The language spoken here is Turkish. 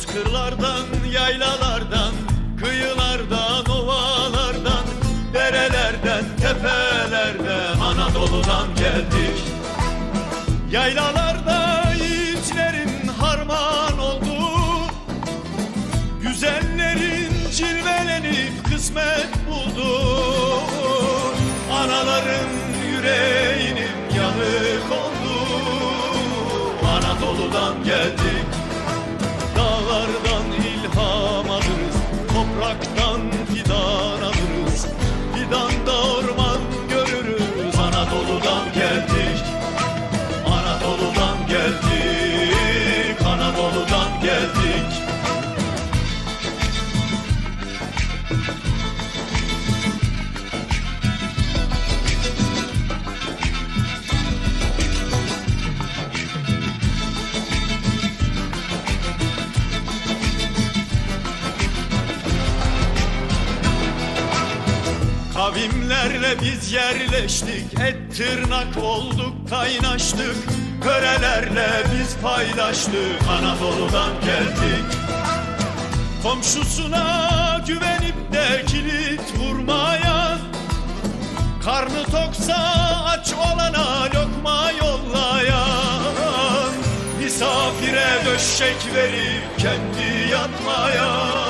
bozkırlardan, yaylalardan, kıyılardan, ovalardan, derelerden, tepelerden, Anadolu'dan geldik. Yaylalarda yiğitlerin harman oldu, güzellerin cilvelenip kısmet buldu. Anaların yüreğinin yanık oldu, Anadolu'dan geldik. Kavimlerle biz yerleştik, et tırnak olduk, kaynaştık. Körelerle biz paylaştık, Anadolu'dan geldik. Komşusuna güvenip de kilit vurmaya Karnı toksa aç olana lokma yollayan Misafire döşek verip kendi yatmaya